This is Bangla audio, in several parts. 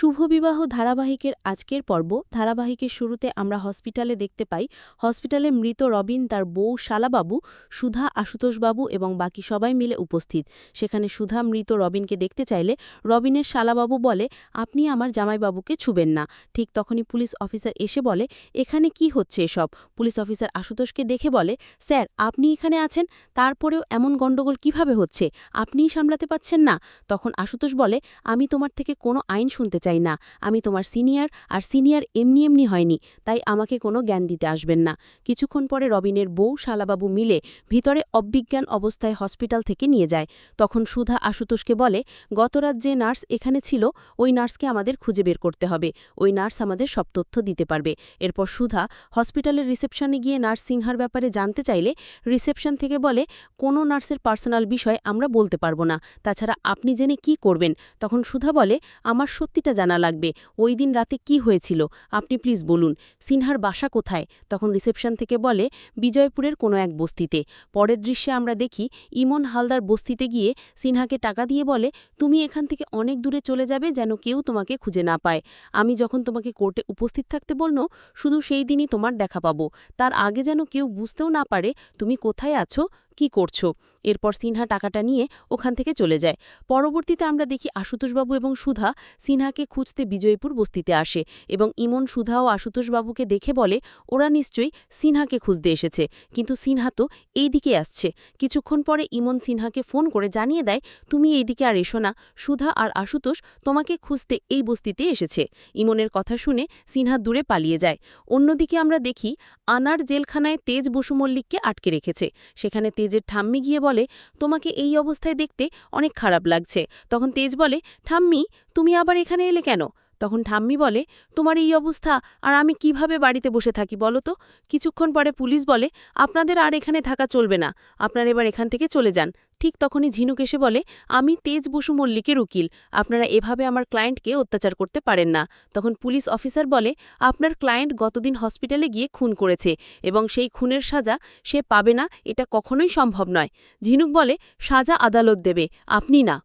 শুভবিবাহ ধারাবাহিকের আজকের পর্ব। ধারাবাহিকের শুরুতে আমরা হসপিটালে দেখতে পাই, হসপিটালে মৃত রবিন, তার বউ শালাবাবু, সুধা, আশুতোষবাবু এবং বাকি সবাই মিলে উপস্থিত। সেখানে সুধা মৃত রবিনকে দেখতে চাইলে রবিনের শালাবাবু বলে, আপনি আমার জামাইবাবুকে ছুবেন না। ঠিক তখনই পুলিশ অফিসার এসে বলে, এখানে কি হচ্ছে এসব? পুলিশ অফিসার আশুতোষকে দেখে বলে, স্যার, আপনি এখানে আছেন, তারপরেও এমন গণ্ডগোল কীভাবে হচ্ছে? আপনিই সামলাতে পাচ্ছেন না। তখন আশুতোষ বলে, আমি তোমার থেকে কোনো আইন শুনতে চাই না। আমি তোমার সিনিয়র, আর সিনিয়র এমনি এমনি হয়নি, তাই আমাকে কোনো জ্ঞান দিতে আসবেন না। কিছুক্ষণ পরে রবিনের বউ শালাবাবু মিলে ভিতরে অবিজ্ঞান অবস্থায় হসপিটাল থেকে নিয়ে যায়। তখন সুধা আশুতোষকে বলে, গতরাত যে নার্স এখানে ছিল, ওই নার্সকে আমাদের খুঁজে বের করতে হবে। ওই নার্স আমাদের সব তথ্য দিতে পারবে। এরপর সুধা হসপিটালের রিসেপশনে গিয়ে নার্স সিংহার ব্যাপারে জানতে চাইলে রিসেপশন থেকে বলে, কোনো নার্সের পার্সোনাল বিষয় আমরা বলতে পারব না। তাছাড়া আপনি জেনে কি করবেন? তখন সুধা বলে, আমার সত্যিটা জানা লাগবে। ওই দিন রাতে কি হয়েছিল? আপনি প্লিজ বলুন। সিনহার বাসা কোথায়? তখন রিসেপশন থেকে বলে, বিজয়পুরের কোনো এক বস্তিতে। পরের দৃশ্যে আমরা দেখি, ইমন হালদার বস্তিতে গিয়ে সিনহাকে টাকা দিয়ে বলে, তুমি এখান থেকে অনেক দূরে চলে যাবে যেন কেউ তোমাকে খুঁজে না পায়। আমি যখন তোমাকে কোর্টে উপস্থিত থাকতে বলনো শুধু সেই দিনই তোমার দেখা পাবো। তার আগে যেন কেউ বুঝতেও না পারে, তুমি কোথায় আছো? কি করছ? এরপর সিনহা টাকাটা নিয়ে ওখান থেকে চলে যায়। পরবর্তীতে আমরা দেখি আশুতোষবাবু এবং সুধা সিনহাকে খুঁজতে বিজয়পুর বস্তিতে আসে এবং ইমন, সুধা ও আশুতোষবাবুকে দেখে বলে, ওরা নিশ্চয়ই সিনহাকে খুঁজতে এসেছে। কিন্তু সিনহা তো এই দিকে আসছে। কিছুক্ষণ পরে ইমন সিনহাকে ফোন করে জানিয়ে দেয়, তুমি এই দিকে আর এসো না। সুধা আর আশুতোষ তোমাকে খুঁজতে এই বস্তিতে এসেছে। ইমনের কথা শুনে সিনহা দূরে পালিয়ে যায়। অন্যদিকে আমরা দেখি আনার জেলখানায় তেজ বসু মল্লিককে আটকে রেখেছে। সেখানে তেজের ঠাম্মি গিয়ে বলে, তোমাকে এই অবস্থায় দেখতে অনেক খারাপ লাগছে। তখন তেজ বলে, ঠাম্মি, তুমি আবার এখানে এলে কেন? তখন ঠাম্মি বলে, তোমার এই অবস্থা, আর আমি কীভাবে বাড়িতে বসে থাকি বলো তো? কিছুক্ষণ পরে পুলিশ বলে, আপনাদের আর এখানে থাকা চলবে না, আপনারা এবার এখান থেকে চলে যান। ঠিক তখনই ঝিনুক এসে বলে, আমি তেজ বসু মল্লিকের উকিল, আপনারা এভাবে আমার ক্লায়েন্টকে অত্যাচার করতে পারেন না। তখন পুলিশ অফিসার বলে, আপনার ক্লায়েন্ট গতদিন হসপিটালে গিয়ে খুন করেছে, এবং সেই খুনের সাজা সে পাবে না, এটা কখনোই সম্ভব নয়। ঝিনুক বলে, সাজা আদালত দেবে, আপনি না।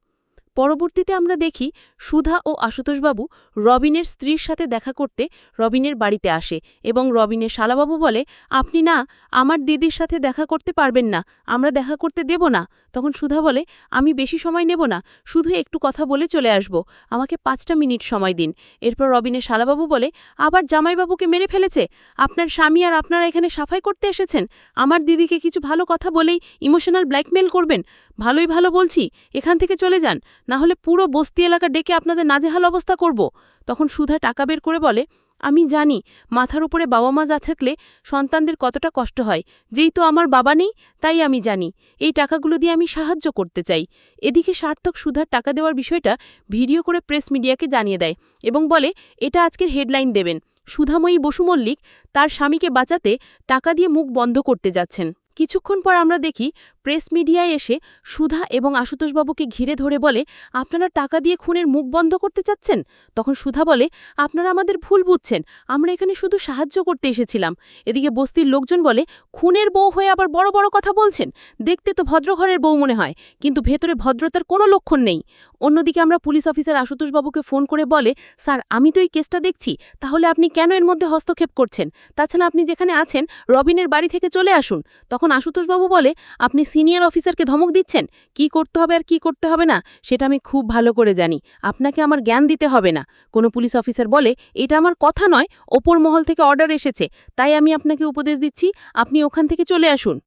পরবর্তীতে আমরা দেখি সুধা ও আশুতোষবাবু রবিনের স্ত্রীর সাথে দেখা করতে রবিনের বাড়িতে আসে এবং রবিনের শালাবাবু বলে, আপনি না, আমার দিদির সাথে দেখা করতে পারবেন না, আমরা দেখা করতে দেব না। তখন সুধা বলে, আমি বেশি সময় নেব না, শুধু একটু কথা বলে চলে আসব, আমাকে পাঁচটা মিনিট সময় দিন। এরপর রবিনের শালাবাবু বলে, আবার জামাইবাবুকে মেরে ফেলেছে? আপনার স্বামী আর আপনারা এখানে সাফাই করতে এসেছেন? আমার দিদিকে কিছু ভালো কথা বলেই ইমোশনাল ব্ল্যাকমেল করবেন? ভালোই ভালো বলছি, এখান থেকে চলে যান না হলে পুরো বস্তি এলাকা ডেকে আপনাদের নাজেহাল অবস্থা করব। তখন সুধা টাকা বের করে বলে, আমি জানি, মাথার উপরে বাবা মা যা থাকলে সন্তানদের কতটা কষ্ট হয়, যেই তো আমার বাবা নেই, তাই আমি জানি, এই টাকাগুলো দিয়ে আমি সাহায্য করতে চাই। এদিকে সার্থক সুধার টাকা দেওয়ার বিষয়টা ভিডিও করে প্রেস মিডিয়াকে জানিয়ে দেয় এবং বলে, এটা আজকের হেডলাইন দেবেন। সুধাময়ী বসু মল্লিক তার স্বামীকে বাঁচাতে টাকা দিয়ে মুখ বন্ধ করতে যাচ্ছেন। কিছুক্ষণ পর আমরা দেখি প্রেস মিডিয়ায় এসে সুধা এবং আশুতোষবাবুকে ঘিরে ধরে বলে, আপনারা টাকা দিয়ে খুনের মুখ বন্ধ করতে চাচ্ছেন? তখন সুধা বলে, আপনারা আমাদের ভুল বুঝছেন। আমরা এখানে শুধু সাহায্য করতে এসেছিলাম। এদিকে বস্তির লোকজন বলে, খুনের বউ হয়ে আবার বড় বড় কথা বলছেন? দেখতে তো ভদ্রঘরের বউ মনে হয়, কিন্তু ভেতরে ভদ্রতার কোনো লক্ষণ নেই। অন্যদিকে আমরা পুলিশ অফিসার আশুতোষবাবুকে ফোন করে বলে, স্যার, আমি তো এই কেসটা দেখছি, তাহলে আপনি কেন এর মধ্যে হস্তক্ষেপ করছেন? তাছাড়া আপনি যেখানে আছেন, রবিনের বাড়ি থেকে চলে আসুন। তখন আশুতোষবাবু বলে, আপনি সিনিয়র অফিসারকে ধমক দিচ্ছেন? কি করতে হবে আর কি করতে হবে না? সেটা আমি খুব ভালো করে জানি। আপনাকে আমার জ্ঞান দিতে হবে না। কোনো পুলিশ অফিসার বলে, এটা আমার কথা নয়, ওপর মহল থেকে অর্ডার এসেছে, তাই আমি আপনাকে উপদেশ দিচ্ছি। আপনি ওখান থেকে চলে আসুন।